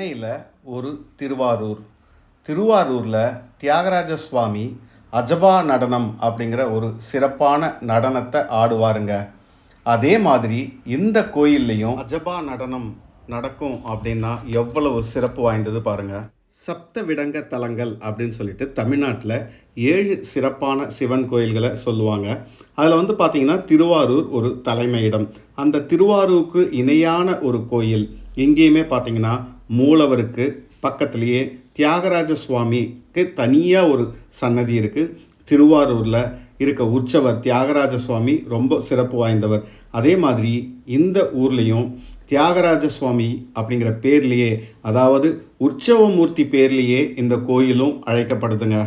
சென்னையில் ஒரு திருவாரூர். திருவாரூரில் தியாகராஜ சுவாமி அஜபா நடனம் அப்படிங்கிற ஒரு சிறப்பான நடனத்தை ஆடுவாருங்க. அதே மாதிரி இந்த கோயில்லையும் அஜபா நடனம் நடக்கும் அப்படின்னா எவ்வளவு சிறப்பு வாய்ந்தது பாருங்கள் சப்த விடங்க தலங்கள் அப்படின்னு சொல்லிட்டு தமிழ்நாட்டில் ஏழு சிறப்பான சிவன் கோயில்களை சொல்லுவாங்க. அதில் வந்து பார்த்தீங்கன்னா திருவாரூர் ஒரு தலைமையிடம். அந்த திருவாரூருக்கு இணையான ஒரு கோயில். எங்கேயுமே பார்த்திங்கன்னா மூலவருக்கு பக்கத்துலேயே தியாகராஜ சுவாமிக்கு தனியாக ஒரு சன்னதி இருக்குது திருவாரூரில் இருக்க உற்சவர் தியாகராஜ சுவாமி ரொம்ப சிறப்பு வாய்ந்தவர். அதே மாதிரி இந்த ஊர்லேயும் தியாகராஜ சுவாமி அப்படிங்கிற பேர்லேயே அதாவது உற்சவமூர்த்தி பேர்லேயே இந்த கோயிலும் அழைக்கப்படுதுங்க.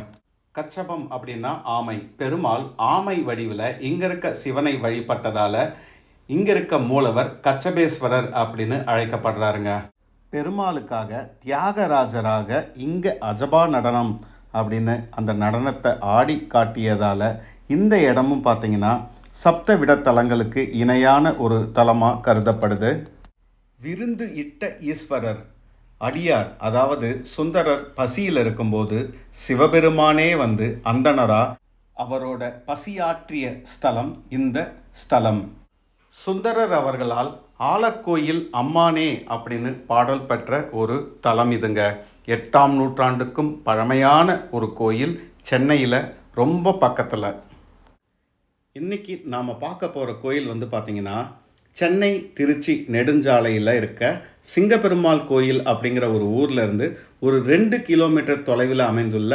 கச்சபம் அப்படின்னா ஆமை. பெருமாள் ஆமை வடிவில் இங்கே இருக்க சிவனை வழிபட்டதால் இங்கே இருக்க மூலவர் கச்சபேஸ்வரர் அப்படின்னு அழைக்கப்படுறாருங்க. பெருமாளுக்காக தியாகராஜராக இங்கே அஜபா நடனம் அப்படின்னு அந்த நடனத்தை ஆடி காட்டியதால் இந்த இடமும் பார்த்தீங்கன்னா சப்த விடத்தலங்களுக்கு இணையான ஒரு தலமாக கருதப்படுது. விருந்து இட்ட ஈஸ்வரர் அடியார் அதாவது சுந்தரர் பசியில் இருக்கும்போது சிவபெருமானே வந்து அந்தனரா அவரோட பசியாற்றிய ஸ்தலம் இந்த ஸ்தலம். சுந்தரர் அவர்களால் ஆலக்கோயில் அம்மானே அப்படின்னு பாடல் பெற்ற ஒரு தலம் இதுங்க. எட்டாம் நூற்றாண்டுக்கும் பழமையான ஒரு கோயில் சென்னையில் ரொம்ப பக்கத்தில். இன்னைக்கு நாம் பார்க்க போகிற கோயில் வந்து பார்த்திங்கன்னா சென்னை திருச்சி நெடுஞ்சாலையில் இருக்க சிங்கப்பெருமாள் கோயில் அப்படிங்கிற ஒரு ஊரில் இருந்து ஒரு ரெண்டு கிலோமீட்டர் தொலைவில் அமைந்துள்ள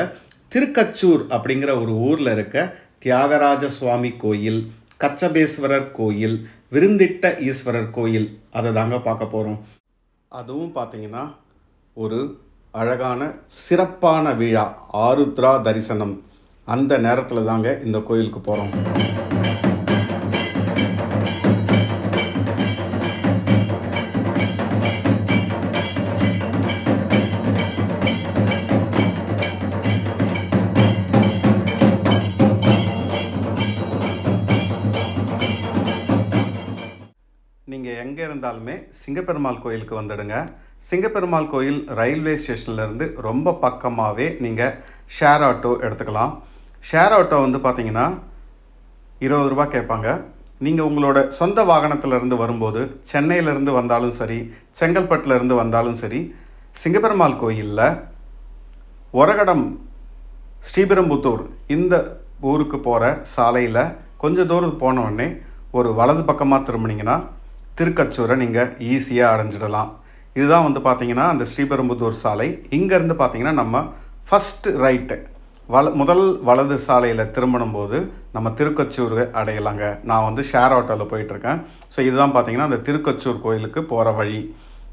திருக்கச்சூர் அப்படிங்கிற ஒரு ஊரில் இருக்க தியாகராஜ சுவாமி கோயில் கச்சபேஸ்வரர் கோயில் விருந்திட்ட ஈஸ்வரர் கோயில் அதை தாங்க பார்க்க போகிறோம் அதுவும் பார்த்தீங்கன்னா ஒரு அழகான சிறப்பான விழா ஆருத்ரா தரிசனம். அந்த நேரத்தில் தாங்க இந்த கோயிலுக்கு போகிறோம் எல்லாருமே சிங்கப்பெருமாள் கோயிலுக்கு வந்துடுங்க. சிங்கப்பெருமாள் கோயில் ரயில்வே ஸ்டேஷன்லேருந்து ரொம்ப பக்கமாகவே நீங்கள் ஷேர் ஆட்டோ எடுத்துக்கலாம். ஷேர் ஆட்டோ வந்து பார்த்தீங்கன்னா இருபது ரூபா கேட்பாங்க. நீங்கள் உங்களோட சொந்த வாகனத்திலேருந்து வரும்போது சென்னையிலேருந்து வந்தாலும் சரி செங்கல்பட்டுலேருந்து வந்தாலும் சரி சிங்கப்பெருமாள் கோயிலில் ஒரகடம் ஸ்ரீபெரும்புத்தூர் இந்த ஊருக்கு போகிற சாலையில் கொஞ்சம் தூரம் போனவுடனே ஒரு வலது பக்கமாக திரும்பினீங்கன்னா திருக்கச்சூரை நீங்கள் ஈஸியாக அடைஞ்சிடலாம். இதுதான் வந்து பார்த்தீங்கன்னா அந்த ஸ்ரீபெரும்புதூர் சாலை. இங்கேருந்து பார்த்தீங்கன்னா நம்ம ஃபஸ்ட்டு ரைட்டு வல முதல் வலது சாலையில் திரும்பணும் போது நம்ம திருக்கச்சூர் அடையலாங்க. நான் வந்து ஷேர் ஆட்டோவில் போயிட்டுருக்கேன். ஸோ இதுதான் பார்த்தீங்கன்னா அந்த திருக்கச்சூர் கோயிலுக்கு போகிற வழி.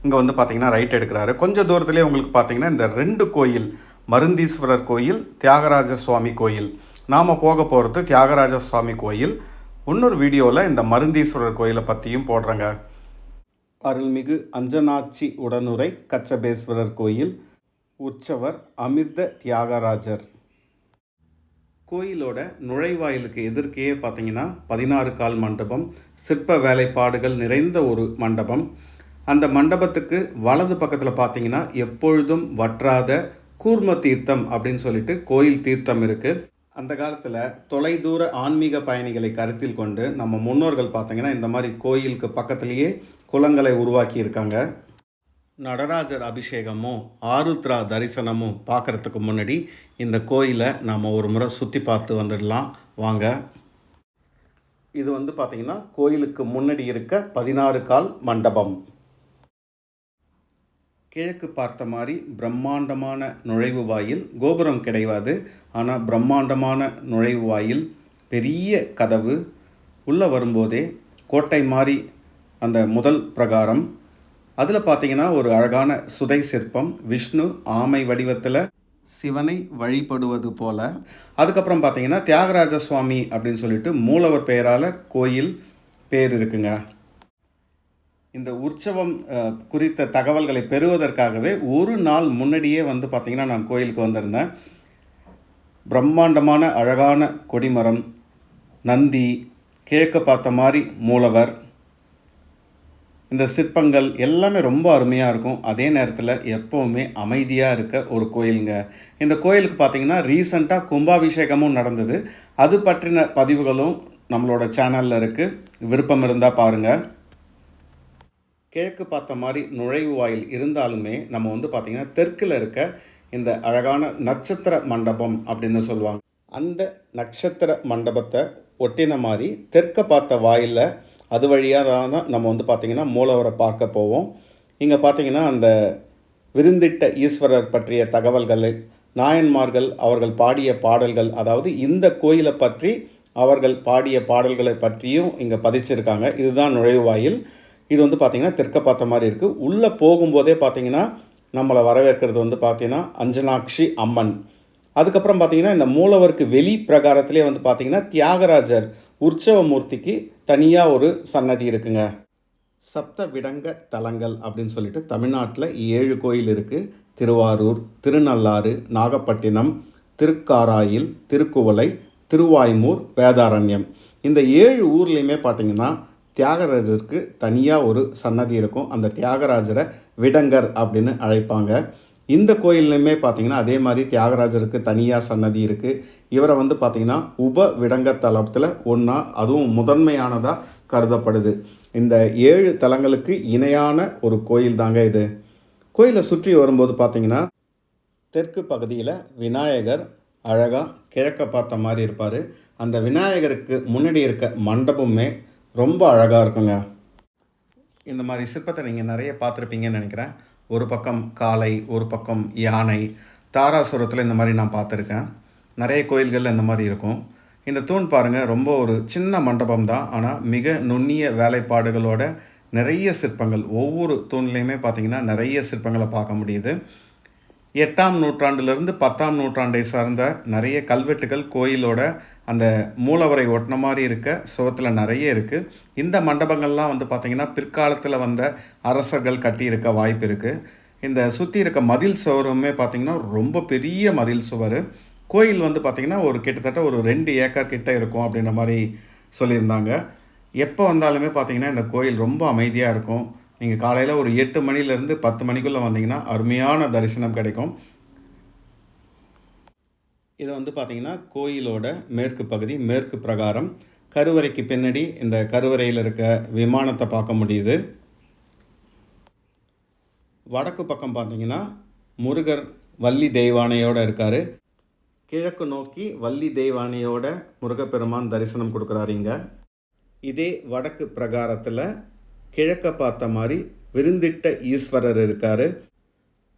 இங்கே வந்து பார்த்தீங்கன்னா ரைட் எடுக்கிறாரு. கொஞ்சம் தூரத்துலேயே உங்களுக்கு பார்த்தீங்கன்னா இந்த ரெண்டு கோயில் மருந்தீஸ்வரர் கோயில் தியாகராஜ சுவாமி கோயில். நாம் போக போகிறது தியாகராஜ சுவாமி கோயில் இன்னொரு வீடியோவில் இந்த மருந்தீஸ்வரர் கோயிலை பற்றியும் போடுறேங்க. அருள்மிகு அஞ்சனாச்சி உடனுரை கச்சபேஸ்வரர் கோயில் உற்சவர் அமிர்த தியாகராஜர். கோயிலோட நுழைவாயிலுக்கு எதிர்க்கே பார்த்தீங்கன்னா பதினாறு கால் மண்டபம் சிற்ப வேலைப்பாடுகள் நிறைந்த ஒரு மண்டபம். அந்த மண்டபத்துக்கு வலது பக்கத்தில் பார்த்தீங்கன்னா எப்பொழுதும் வற்றாத கூர்ம தீர்த்தம் அப்படின்னு சொல்லிட்டு கோயில் தீர்த்தம் இருக்குது அந்த காலத்தில் தொலைதூர ஆன்மீக பயணிகளை கருத்தில் கொண்டு நம்ம முன்னோர்கள் பார்த்தீங்கன்னா இந்த மாதிரி கோயிலுக்கு பக்கத்துலேயே குளங்களை உருவாக்கி இருக்காங்க. நடராஜர் அபிஷேகமும் ஆருத்ரா தரிசனமும் பார்க்குறதுக்கு முன்னாடி இந்த கோயிலை நாம் ஒரு முறை சுற்றி பார்த்து வந்துடலாம். வாங்க. இது வந்து பார்த்திங்கன்னா கோயிலுக்கு முன்னாடி இருக்க பதினாறு கால் மண்டபம். கிழக்கு பார்த்த மாதிரி பிரம்மாண்டமான நுழைவு வாயில் கோபுரம் கிடையாது. ஆனால் பிரம்மாண்டமான நுழைவு வாயில் பெரிய கதவு உள்ளே வரும்போதே கோட்டை மாதிரி அந்த முதல் பிரகாரம். அதில் பார்த்தீங்கன்னா ஒரு அழகான சுதை சிற்பம் விஷ்ணு ஆமை வடிவத்தில் சிவனை வழிபடுவது போல. அதுக்கப்புறம் பார்த்தீங்கன்னா தியாகராஜ சுவாமி அப்படின்னு சொல்லிட்டு மூலவர் பெயரால் கோயில் பேர் இருக்குங்க. இந்த உற்சவம் குறித்த தகவல்களை பெறுவதற்காகவே ஒரு நாள் முன்னாடியே வந்து பார்த்திங்கன்னா நான் கோயிலுக்கு வந்திருந்தேன். பிரம்மாண்டமான அழகான கொடிமரம் நந்தி கிழக்க பார்த்த மாதிரி மூலவர் இந்த சிற்பங்கள் எல்லாமே ரொம்ப அருமையாக இருக்கும். அதே நேரத்தில் எப்போவுமே அமைதியாக இருக்க ஒரு கோயிலுங்க. இந்த கோயிலுக்கு பார்த்தீங்கன்னா ரீசண்டாக கும்பாபிஷேகமும் நடந்தது. அது பற்றின பதிவுகளும் நம்மளோட சேனலில் இருக்குது விருப்பம் இருந்தால் பாருங்கள் கிழக்கு பார்த்த மாதிரி நுழைவு வாயில் இருந்தாலுமே நம்ம வந்து பார்த்திங்கன்னா தெற்கில் இருக்க இந்த அழகான நட்சத்திர மண்டபம் அப்படின்னு சொல்லுவாங்க. அந்த நட்சத்திர மண்டபத்தை ஒட்டின மாதிரி தெற்க பார்த்த வாயிலில் அது வழியாக தான் நம்ம வந்து பார்த்திங்கன்னா மூலவரை பார்க்க போவோம். இங்கே பார்த்தீங்கன்னா அந்த விருந்திட்ட ஈஸ்வரர் பற்றிய தகவல்களை நாயன்மார்கள் அவர்கள் பாடிய பாடல்கள் அதாவது இந்த கோயிலை பற்றி அவர்கள் பாடிய பாடல்களை பற்றியும் இங்கே பதிச்சிருக்காங்க. இதுதான் நுழைவாயில் இது வந்து பார்த்திங்கன்னா தெற்க பார்த்த மாதிரி இருக்குது உள்ளே போகும்போதே பார்த்திங்கன்னா நம்மளை வரவேற்கிறது வந்து பார்த்திங்கன்னா அஞ்சனாட்சி அம்மன். அதுக்கப்புறம் பார்த்திங்கன்னா இந்த மூலவருக்கு வெளி பிரகாரத்திலே வந்து பார்த்திங்கன்னா தியாகராஜர் உற்சவ மூர்த்திக்கு தனியாக ஒரு சன்னதி இருக்குங்க. சப்த விடங்க தலங்கள் அப்படின்னு சொல்லிட்டு தமிழ்நாட்டில் ஏழு கோயில் இருக்குது திருவாரூர் திருநள்ளாறு நாகப்பட்டினம் திருக்காராயில் திருக்குவளை திருவாய்மூர் வேதாரண்யம். இந்த ஏழு ஊர்லேயுமே பார்த்தீங்கன்னா தியாகராஜருக்கு தனியாக ஒரு சன்னதி இருக்கும். அந்த தியாகராஜரை விடங்கர் அப்படின்னு அழைப்பாங்க. இந்த கோயில்லையுமே பார்த்தீங்கன்னா அதே மாதிரி தியாகராஜருக்கு தனியாக சன்னதி இருக்குது இவரை வந்து பார்த்திங்கன்னா உப விடங்க தலத்தில் ஒன்றா அதுவும் முதன்மையானதாக கருதப்படுது. இந்த ஏழு தலங்களுக்கு இணையான ஒரு கோயில் தாங்க இது. கோயிலை சுற்றி வரும்போது பார்த்தீங்கன்னா தெற்கு பகுதியில் விநாயகர் அழகாக கிழக்க பார்த்த மாதிரி இருப்பார். அந்த விநாயகருக்கு முன்னாடி இருக்க மண்டபமே ரொம்ப அழகாக இருக்குங்க. இந்த மாதிரி சிற்பத்தை நீங்கள் நிறைய பார்த்துருப்பீங்கன்னு நினைக்கிறேன். ஒரு பக்கம் காளை ஒரு பக்கம் யானை தாராசுரத்தில் இந்த மாதிரி நான் பார்த்துருக்கேன். நிறைய கோயில்களில் இந்த மாதிரி இருக்கும். இந்த தூண் பாருங்கள் ரொம்ப ஒரு சின்ன மண்டபம் தான். ஆனால் மிக நுண்ணிய வேலைப்பாடுகளோட நிறைய சிற்பங்கள். ஒவ்வொரு தூண்லேயுமே பார்த்தீங்கன்னா நிறைய சிற்பங்களை பார்க்க முடியுது. எட்டாம் நூற்றாண்டுலேருந்து பத்தாம் நூற்றாண்டை சார்ந்த நிறைய கல்வெட்டுகள் கோயிலோட அந்த மூலவரை ஒட்டின மாதிரி இருக்க சுவத்தில் நிறைய இருக்குது இந்த மண்டபங்கள்லாம் வந்து பார்த்திங்கன்னா பிற்காலத்தில் வந்த அரசர்கள் கட்டியிருக்க வாய்ப்பு இருக்குது இந்த சுற்றி இருக்க மதில் சுவருமே பார்த்திங்கன்னா ரொம்ப பெரிய மதில் சுவர். கோயில் வந்து பார்த்திங்கன்னா ஒரு கிட்டத்தட்ட ஒரு ரெண்டு ஏக்கர் கிட்ட இருக்கும் அப்படின்ற மாதிரி சொல்லியிருந்தாங்க. எப்போ வந்தாலுமே பார்த்திங்கன்னா இந்த கோயில் ரொம்ப அமைதியாக இருக்கும். நீங்கள் காலையில் ஒரு எட்டு மணிலேருந்து பத்து மணிக்குள்ளே வந்தீங்கன்னா அருமையான தரிசனம் கிடைக்கும். இதை வந்து பார்த்திங்கன்னா கோயிலோட மேற்கு பகுதி மேற்கு பிரகாரம். கருவறைக்கு பின்னாடி இந்த கருவறையில் இருக்க விமானத்தை பார்க்க முடியுது. வடக்கு பக்கம் பார்த்தீங்கன்னா முருகர் வள்ளி தெய்வானையோடு இருக்கார். கிழக்கு நோக்கி வள்ளி தெய்வானையோட முருகப்பெருமான் தரிசனம் கொடுக்குறாருங்க இதே வடக்கு பிரகாரத்தில் கிழக்க பார்த்த மாதிரி விருந்திட்ட ஈஸ்வரர் இருக்கார்.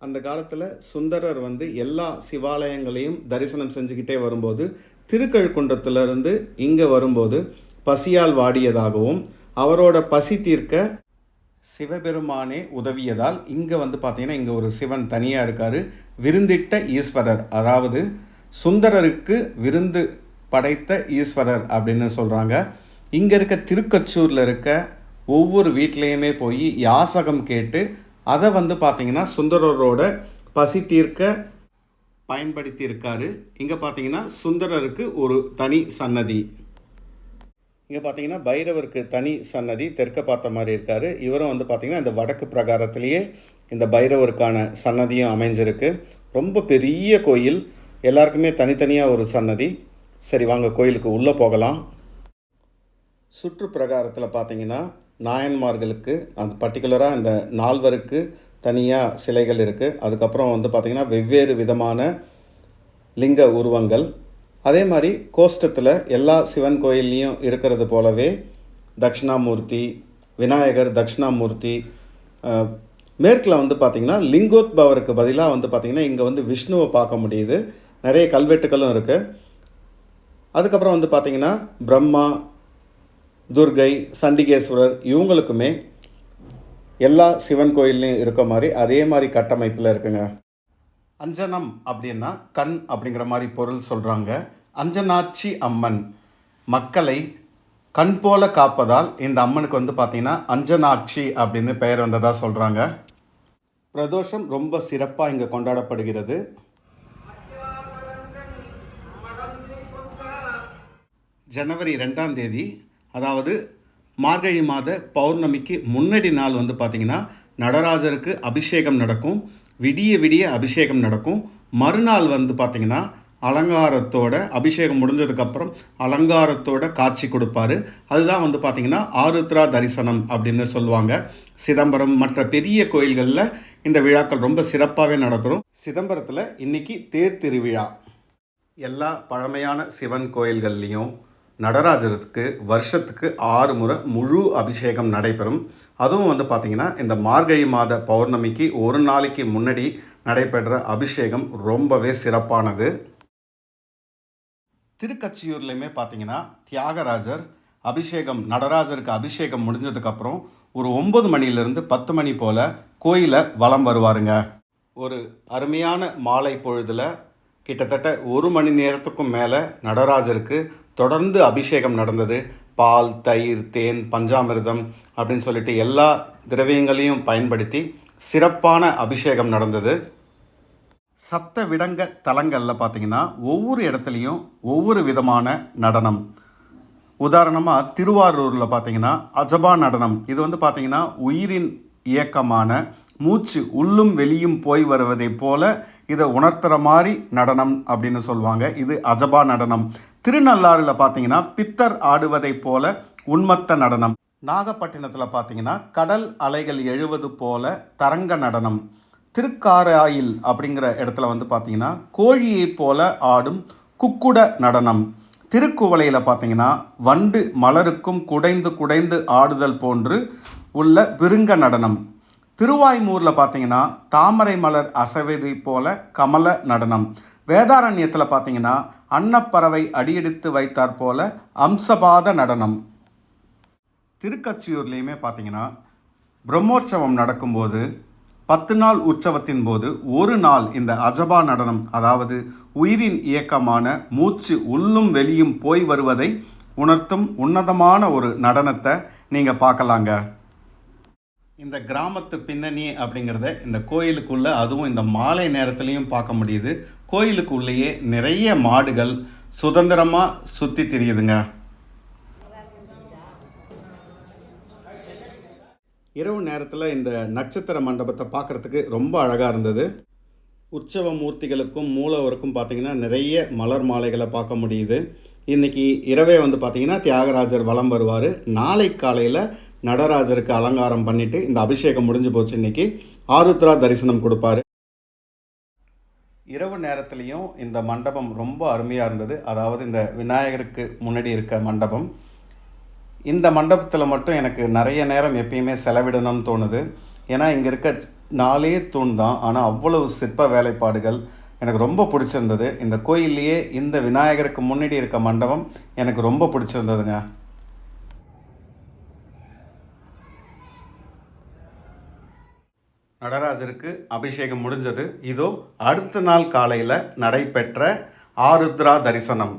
அந்த காலத்தில் சுந்தரர் வந்து எல்லா சிவாலயங்களையும் தரிசனம் செஞ்சுக்கிட்டே வரும்போது திருக்கழுக்குன்றத்திலிருந்து இங்கே வரும்போது பசியால் வாடியதாகவும் அவரோட பசி தீர்க்க சிவபெருமானே உதவியதால் இங்கே வந்து பார்த்திங்கன்னா இங்கே ஒரு சிவன் தனியாக இருக்கார். விருந்திட்ட ஈஸ்வரர் அதாவது சுந்தரருக்கு விருந்து படைத்த ஈஸ்வரர் அப்படின்னு சொல்கிறாங்க இங்கே இருக்க திருக்கச்சூரில் இருக்க ஒவ்வொரு வீட்லேயுமே போய் யாசகம் கேட்டு அதை வந்து பார்த்திங்கன்னா சுந்தரரோட பசி தீர்க்க பயன்படுத்தி இருக்காரு இங்கே பார்த்தீங்கன்னா சுந்தரருக்கு ஒரு தனி சன்னதி. இங்கே பார்த்தீங்கன்னா பைரவருக்கு தனி சன்னதி தெற்க பார்த்த மாதிரி இருக்கார். இவரும் வந்து பார்த்திங்கன்னா இந்த வடக்கு பிரகாரத்திலேயே இந்த பைரவருக்கான சன்னதியும் அமைஞ்சிருக்கு. ரொம்ப பெரிய கோயில். எல்லாருக்குமே தனித்தனியாக ஒரு சன்னதி. சரி வாங்க கோயிலுக்கு உள்ளே போகலாம். சுற்று பிரகாரத்தில் பார்த்தீங்கன்னா நாயன்மார்களுக்கு அந்த பர்டிகுலராக இந்த நால்வருக்கு தனியாக சிலைகள் இருக்குது அதுக்கப்புறம் வந்து பார்த்திங்கன்னா வெவ்வேறு விதமான லிங்க உருவங்கள். அதே மாதிரி கோஷ்டத்தில் எல்லா சிவன் கோயில்லையும் இருக்கிறது போலவே தட்சிணாமூர்த்தி விநாயகர் தட்சிணாமூர்த்தி மேற்கில் வந்து பார்த்திங்கன்னா லிங்கோத்பவருக்கு பதிலாக வந்து பார்த்திங்கன்னா இங்கே வந்து விஷ்ணுவை பார்க்க முடியுது. நிறைய கல்வெட்டுகளும் இருக்குது அதுக்கப்புறம் வந்து பார்த்திங்கன்னா பிரம்மா துர்கை சண்டிகேஸ்வரர் இவங்களுக்குமே எல்லா சிவன் கோயில்லையும் இருக்க மாதிரி அதே மாதிரி கட்டமைப்பில் இருக்குங்க. அஞ்சனம் அப்படின்னா கண் அப்படிங்கிற மாதிரி பொருள் சொல்கிறாங்க அஞ்சனாட்சி அம்மன் மக்களை கண் போல காப்பதால் இந்த அம்மனுக்கு வந்து பார்த்திங்கன்னா அஞ்சனாட்சி அப்படின்னு பெயர் வந்ததாக சொல்கிறாங்க பிரதோஷம் ரொம்ப சிறப்பாக இங்கே கொண்டாடப்படுகிறது. ஜனவரி ரெண்டாம் தேதி அதாவது மார்கழி மாத பௌர்ணமிக்கு முன்னாடி நாள் வந்து பார்த்திங்கன்னா நடராஜருக்கு அபிஷேகம் நடக்கும் விடிய விடிய அபிஷேகம் நடக்கும். மறுநாள் வந்து பார்த்திங்கன்னா அலங்காரத்தோட அபிஷேகம் முடிஞ்சதுக்கப்புறம் அலங்காரத்தோட காட்சி கொடுப்பாரு. அதுதான் வந்து பார்த்திங்கன்னா ஆருத்ரா தரிசனம் அப்படின்னு சொல்லுவாங்க. சிதம்பரம் மற்ற பெரிய கோயில்களில் இந்த விழாக்கள் ரொம்ப சிறப்பாகவே நடக்கிறோம் சிதம்பரத்தில் இன்றைக்கி தேர் திருவிழா. எல்லா பழமையான சிவன் கோயில்கள்லேயும் நடராஜருக்கு வருஷத்துக்கு ஆறு முறை முழு அபிஷேகம் நடைபெறும். அதுவும் வந்து பார்த்திங்கன்னா இந்த மார்கழி மாத பௌர்ணமிக்கு ஒரு நாளைக்கு முன்னாடி நடைபெற்ற அபிஷேகம் ரொம்பவே சிறப்பானது. திருக்கச்சியூர்லையுமே பார்த்தீங்கன்னா தியாகராஜர் அபிஷேகம் நடராஜருக்கு அபிஷேகம் முடிஞ்சதுக்கப்புறம் ஒரு ஒம்பது மணிலேருந்து பத்து மணி போல் கோயிலை வலம் வருவாருங்க. ஒரு அருமையான மாலை பொழுதில் கிட்டத்தட்ட ஒரு மணி நேரத்துக்கும் மேலே நடராஜருக்கு தொடர்ந்து அபிஷேகம் நடந்தது. பால் தயிர் தேன் பஞ்சாமிர்தம் அப்படின்னு சொல்லிட்டு எல்லா திரவியங்களையும் பயன்படுத்தி சிறப்பான அபிஷேகம் நடந்தது. சப்த விடங்க தலங்களில் பார்த்தீங்கன்னா ஒவ்வொரு இடத்துலையும் ஒவ்வொரு விதமான நடனம். உதாரணமாக திருவாரூரில் பார்த்தீங்கன்னா அஜபா நடனம். இது வந்து பார்த்தீங்கன்னா உயிரின் இயக்கமான மூச்சு உள்ளும் வெளியும் போய் வருவதைப் போல இதை உணர்த்துற மாதிரி நடனம் அப்படின்னு சொல்லுவாங்க. இது அஜபா நடனம். திருநள்ளாறில் பார்த்தீங்கன்னா பித்தர் ஆடுவதைப் போல உன்மத்த நடனம். நாகப்பட்டினத்தில் பார்த்தீங்கன்னா கடல் அலைகள் எழுவது போல தரங்க நடனம். திருக்காராயில் அப்படிங்கிற இடத்துல வந்து பார்த்தீங்கன்னா கோழியைப் போல ஆடும் குக்குட நடனம். திருக்குவளையில் பார்த்தீங்கன்னா வண்டு மலருக்கும் குடைந்து குடைந்து ஆடுதல் போன்று உள்ள விருங்க நடனம். திருவாய்மூரில் பார்த்தீங்கன்னா தாமரை மலர் அசைவதை போல கமல நடனம். வேதாரண்யத்தில் பார்த்தீங்கன்னா அன்னப்பறவை அடியெடுத்து வைத்தாற் போல அம்சபாத நடனம். திருக்கச்சியூர்லேயுமே பார்த்தீங்கன்னா பிரம்மோற்சவம் நடக்கும்போது பத்து நாள் உற்சவத்தின் போது ஒரு நாள் இந்த அஜபா நடனம் அதாவது உயிரின் இயக்கமான மூச்சு உள்ளும் வெளியும் போய் வருவதை உணர்த்தும் உன்னதமான ஒரு நடனத்தை நீங்கள் பார்க்கலாங்க. இந்த கிராமத்து பின்னணி அப்படிங்கிறத இந்த கோயிலுக்குள்ளே அதுவும் இந்த மாலை நேரத்துலையும் பார்க்க முடியுது. கோயிலுக்குள்ளேயே நிறைய மாடுகள் சுதந்திரமாக சுற்றி தெரியுதுங்க. இரவு நேரத்தில் இந்த நட்சத்திர மண்டபத்தை பார்க்குறதுக்கு ரொம்ப அழகாக இருந்தது. உற்சவ மூர்த்திகளுக்கும் மூலவருக்கும் பார்த்திங்கன்னா நிறைய மலர் மாலைகளை பார்க்க முடியுது. இன்றைக்கி இரவே வந்து பார்த்திங்கன்னா தியாகராஜர் வலம் வருவார். நாளை காலையில் நடராஜருக்கு அலங்காரம் பண்ணிவிட்டு இந்த அபிஷேகம் முடிஞ்சு போச்சு இன்றைக்கி ஆருத்ரா தரிசனம் கொடுப்பாரு. இரவு நேரத்துலேயும் இந்த மண்டபம் ரொம்ப அருமையாக இருந்தது. அதாவது இந்த விநாயகருக்கு முன்னாடி இருக்க மண்டபம். இந்த மண்டபத்தில் மட்டும் எனக்கு நிறைய நேரம் எப்பயுமே செலவிடணும்னு தோணுது. ஏன்னா இங்கே இருக்க நாலே தூண் தான் ஆனால் அவ்வளவு சிற்ப வேலைப்பாடுகள் எனக்கு ரொம்ப பிடிச்சிருந்தது. இந்த கோயில்லையே இந்த விநாயகருக்கு முன்னாடி இருக்க மண்டபம் எனக்கு ரொம்ப பிடிச்சிருந்ததுங்க. நடராஜருக்கு அபிஷேகம் முடிஞ்சது. இதோ அடுத்த நாள் காலையில் நடைபெற்ற ஆருத்ரா தரிசனம்.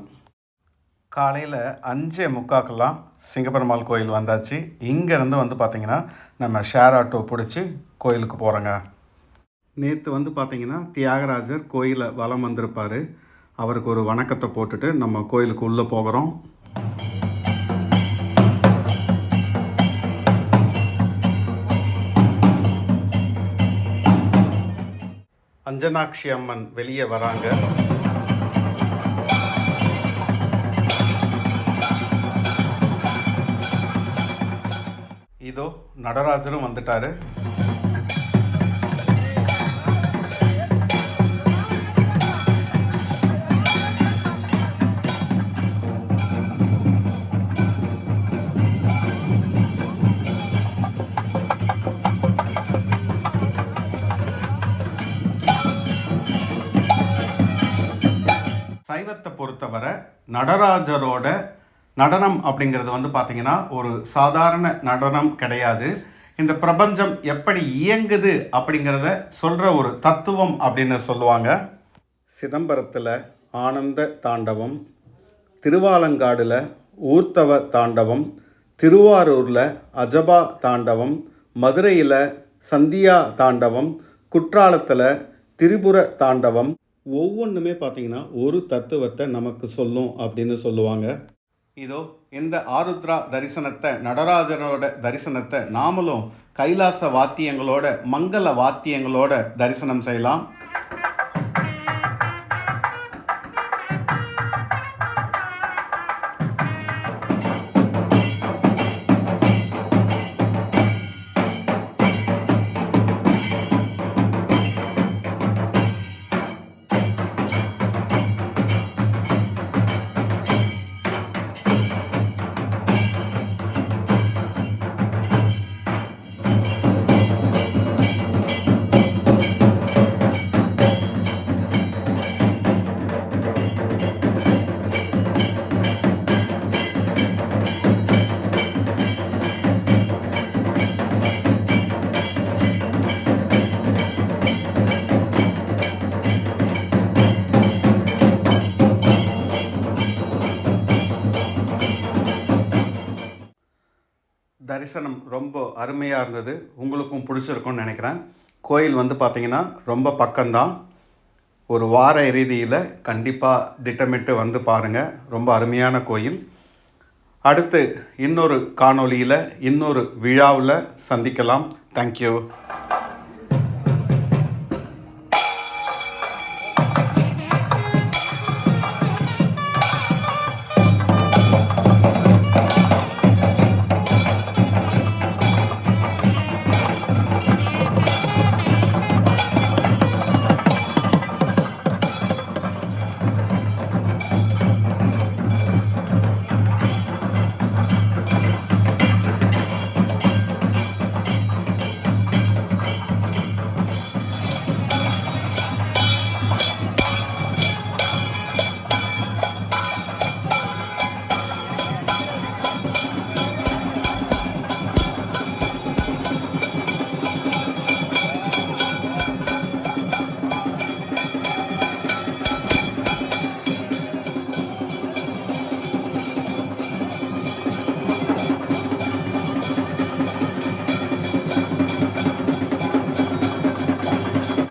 காலையில் அஞ்சே முக்காக்கெல்லாம் சிங்கப்பெருமாள் கோயில் வந்தாச்சு. இங்கேருந்து வந்து பார்த்திங்கன்னா நம்ம ஷேர் ஆட்டோ பிடிச்சி கோயிலுக்கு போகிறோங்க நேற்று வந்து பார்த்திங்கன்னா தியாகராஜர் கோயிலை வலம் வந்திருப்பார். அவருக்கு ஒரு வணக்கத்தை போட்டுட்டு நம்ம கோயிலுக்கு உள்ளே போகிறோம். அஞ்சனாட்சி அம்மன் வெளியே வராங்க. இதோ நடராஜரும் வந்துட்டாரு. நடராஜரோட நடனம் அப்படிங்கிறது வந்து பார்த்திங்கன்னா ஒரு சாதாரண நடனம் கிடையாது. இந்த பிரபஞ்சம் எப்படி இயங்குது அப்படிங்கிறத சொல்கிற ஒரு தத்துவம் அப்படின்னு சொல்லுவாங்க. சிதம்பரத்தில் ஆனந்த தாண்டவம் திருவாலங்காடில் ஊர்த்தவ தாண்டவம் திருவாரூரில் அஜபா தாண்டவம் மதுரையில் சந்தியா தாண்டவம் குற்றாலத்தில் திரிபுர தாண்டவம் ஒவ்வொன்றுமே பார்த்திங்கன்னா ஒரு தத்துவத்தை நமக்கு சொல்லும் அப்படின்னு சொல்லுவாங்க. இதோ இந்த ஆருத்ரா தரிசனத்தை நடராஜனோட தரிசனத்தை நாமளும் கைலாச வாத்தியங்களோட மங்கள வாத்தியங்களோட தரிசனம் செய்யலாம். தரிசனம் ரொம்ப அருமையாக இருந்தது. உங்களுக்கும் பிடிச்சிருக்கும்னு நினைக்கிறேன். கோயில் வந்து பார்த்தீங்கன்னா ரொம்ப பக்கம்தான். ஒரு வார இறுதியில் கண்டிப்பாக திட்டமிட்டு வந்து பாருங்கள் ரொம்ப அருமையான கோயில். அடுத்து இன்னொரு காணொளியில் இன்னொரு விழாவில் சந்திக்கலாம். தேங்க்யூ